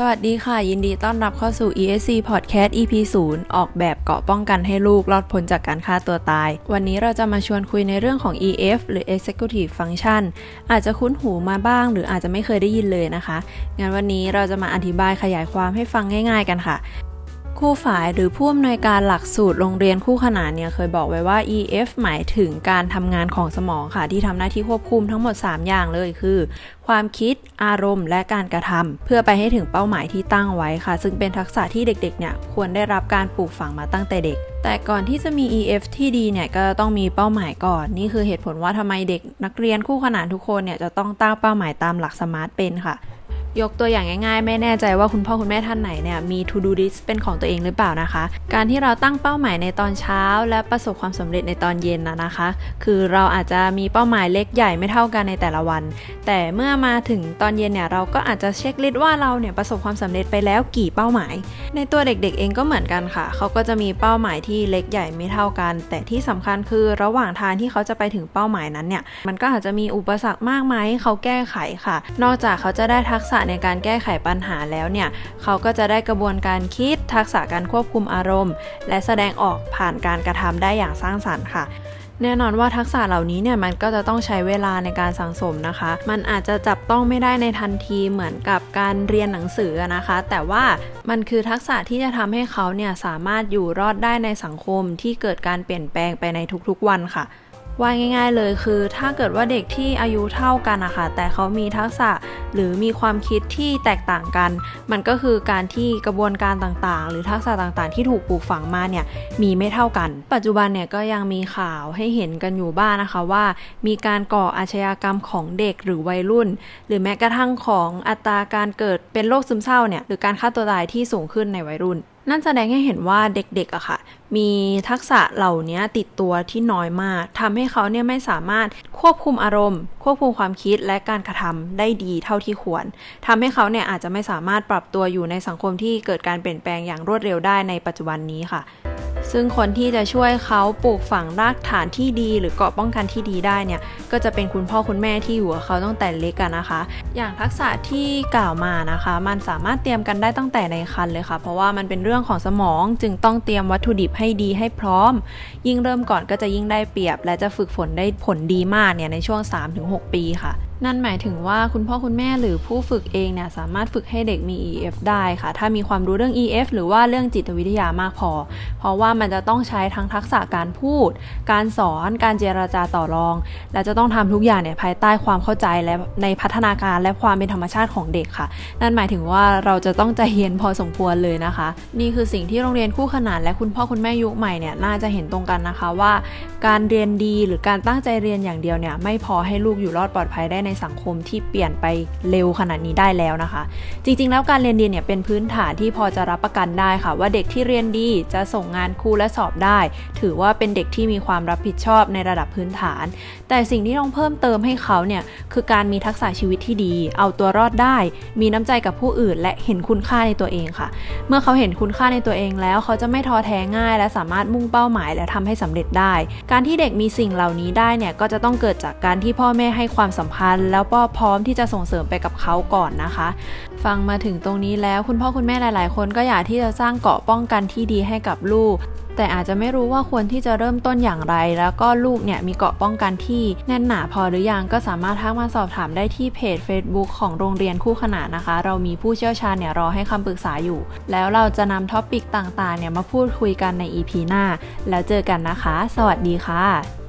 สวัสดีค่ะ ยินดีต้อนรับเข้าสู่ ESC Podcast EP 0 ออกแบบเกาะป้องกันให้ลูกรอดพ้นจากการฆ่าตัวตาย วันนี้เราจะมาชวนคุยในเรื่องของ EF หรือ Executive Function อาจจะคุ้นหูมาบ้าง หรืออาจจะไม่เคยได้ยินเลยนะคะ งั้นวันนี้เราจะมาอธิบายขยายความให้ฟังง่าย ๆ กันค่ะ คู่ฝ่ายหรือผู้อำนวยการหลักสูตรโรงเรียนคู่ขนานเนี่ยเคยบอกไว้ว่า EF หมายถึงการทำงานของสมองค่ะ ที่ทำหน้าที่ควบคุมทั้งหมด 3 อย่างเลยคือ ความคิดอารมณ์ และการกระทำเพื่อไปให้ถึงเป้าหมายที่ตั้งไว้ค่ะ ซึ่งเป็นทักษะที่เด็กๆเนี่ยควรได้รับการปลูกฝังมาตั้งแต่เด็ก แต่ก่อนที่จะมี EF ที่ดีเนี่ยก็ต้องมีเป้าหมายก่อน นี่คือเหตุผลว่าทำไมเด็กนักเรียนคู่ขนานทุกคนเนี่ยจะต้องตั้งเป้าหมายตามหลักสมาร์ทเป็นค่ะ ยกตัวอย่างง่ายๆ ไม่แน่ใจว่าคุณพ่อคุณแม่ท่านไหนเนี่ยมี to do list เป็นของตัวเองหรือเปล่านะคะ การที่เราตั้งเป้าหมายในตอนเช้า และประสบความสำเร็จในตอนเย็นนะนะคะ คือเราอาจจะมีเป้าหมายเล็กใหญ่ไม่เท่ากันในแต่ละวัน แต่เมื่อมาถึงตอนเย็นเนี่ยเราก็อาจจะเช็คลิสต์ว่าเราเนี่ยประสบความสำเร็จไปแล้วกี่เป้าหมาย ในตัวเด็กๆ เองก็เหมือนกันค่ะ เขาก็จะมีเป้าหมายที่เล็กใหญ่ไม่เท่ากัน แต่ที่สำคัญคือระหว่างทางที่เขาจะไปถึงเป้าหมายนั้นเนี่ยมันก็อาจจะมีอุปสรรคมากมายให้เขาแก้ไขค่ะ นอกจากเขาจะได้ทักษะในการแก้ไขปัญหาแล้วเนี่ยเขาก็จะได้กระบวนการคิดทักษะการควบคุมอารมณ์ และแสดงออกผ่านการกระทำได้อย่างสร้างสรรค์ค่ะแน่นอนว่าทักษะเหล่านี้เนี่ยมันก็จะต้องใช้เวลาในการสังสมนะคะ มันอาจจะจับต้องไม่ได้ในทันทีเหมือนกับการเรียนหนังสือนะคะ แต่ว่ามันคือทักษะที่จะทำให้เขาเนี่ยสามารถอยู่รอดได้ในสังคมที่เกิดการเปลี่ยนแปลงไปในทุกๆวันค่ะ ว่าง่าย ๆ เลยคือ ถ้าเกิดว่าเด็กที่อายุเท่ากันนะคะแต่เขามีทักษะหรือมีความคิดที่แตกต่างกัน มันก็คือการที่กระบวนการต่างๆ หรือทักษะต่างๆ ที่ถูกปลูกฝังมาเนี่ยมีไม่เท่ากัน ปัจจุบันเนี่ยก็ยังมีข่าวให้เห็นกันอยู่บ้างนนะคะว่า มีการก่ออาชญากรรมของเด็กหรือวัยรุ่น หรือแม้กระทั่งของอัตราการเกิดเป็นโรคซึมเศร้าเนี่ยหรือการฆ่าตัวตายที่สูงขึ้นในวัยรุ่น นั่นแสดงให้เห็นว่าเด็กๆอะค่ะ มีทักษะเหล่านี้ติดตัวที่น้อยมากทำให้เขาเนี่ยไม่สามารถควบคุมอารมณ์ ควบคุมความคิดและการกระทำได้ดีเท่าที่ควรทำให้เขาเนี่ยอาจจะไม่สามารถปรับตัวอยู่ในสังคมที่เกิดการเปลี่ยนแปลงอย่างรวดเร็วได้ในปัจจุบันนี้ค่ะ ซึ่งคนที่จะช่วยเขาปลูกฝังรากฐานที่ดี หรือเกาะป้องกันที่ดีได้เนี่ย ก็จะเป็นคุณพ่อคุณแม่ที่อยู่กับเขาตั้งแต่เล็กกันนะคะ อย่างทักษะที่กล่าวมานะคะ มันสามารถเตรียมกันได้ตั้งแต่ในครรภ์เลยค่ะ เพราะว่ามันเป็นเรื่องของสมองจึงต้องเตรียมวัตถุดิบให้ดีให้พร้อม ยิ่งเริ่มก่อนก็จะยิ่งได้เปรียบ และจะฝึกฝนได้ผลดีมากเนี่ยในช่วง 3-6 ปีค่ะนั่นหมายถึงว่าคุณพ่อคุณแม่หรือผู้ฝึกเองเนี่ยสามารถฝึกให้เด็กมี EF ได้ค่ะ ถ้ามีความรู้เรื่อง EF หรือว่าเรื่องจิตวิทยามากพอ เพราะว่ามันจะต้องใช้ทั้งทักษะการพูด การสอน การเจรจาต่อรอง และจะต้องทำทุกอย่างเนี่ยภายใต้ความเข้าใจและในพัฒนาการและความเป็นธรรมชาติของเด็กค่ะ นั่นหมายถึงว่าเราจะต้องใจเย็นพอสมควรเลยนะคะ นี่คือสิ่งที่โรงเรียนคู่ขนานและคุณพ่อคุณแม่ยุคใหม่เนี่ยน่าจะเห็นตรงกันนะคะว่า การเรียนดีหรือการตั้งใจเรียนอย่างเดียวเนี่ยไม่พอให้ลูกอยู่รอดปลอดภัยได้ในสังคมที่เปลี่ยนไปเร็วขนาดนี้ได้แล้วนะคะ จริงๆ แล้วการเรียนดีเนี่ยเป็นพื้นฐานที่พอจะรับประกันได้ค่ะ ว่าเด็กที่เรียนดีจะส่งงานครูและสอบได้ ถือว่าเป็นเด็กที่มีความรับผิดชอบในระดับพื้นฐาน แต่สิ่งที่ต้องเพิ่มเติมให้เขาเนี่ยคือการมีทักษะชีวิตที่ดี เอาตัวรอดได้ มีน้ำใจกับผู้อื่น และเห็นคุณค่าในตัวเองค่ะ เมื่อเขาเห็นคุณค่าในตัวเองแล้ว เขาจะไม่ท้อแท้ง่าย และสามารถมุ่งเป้าหมาย และทำให้สำเร็จได้ การที่เด็กมีสิ่งเหล่านี้ได้เนี่ยก็จะต้องเกิดจากการที่พ่อแม่ให้ความสัมพันธ์แล้วก็พร้อมที่จะส่งเสริมไปกับเขาก่อนนะคะ ฟังมาถึงตรงนี้แล้วคุณพ่อคุณแม่หลาย ๆ คนก็อยากที่จะสร้างเกาะป้องกันที่ดีให้กับลูก แต่อาจจะไม่รู้ว่าควรที่จะเริ่มต้นอย่างไร แล้วก็ลูกเนี่ยมีเกาะป้องกันที่แน่นหนาพอหรือยังก็สามารถทักมาสอบถามได้ที่เพจ Facebook ของโรงเรียนคู่ขนานนะคะ เรามีผู้เชี่ยวชาญเนี่ยรอให้คำปรึกษาอยู่ แล้วเราจะนำท็อปิกต่าง ๆ เนี่ยมาพูดคุยกันใน EP หน้า แล้วเจอกันนะคะ สวัสดีค่ะ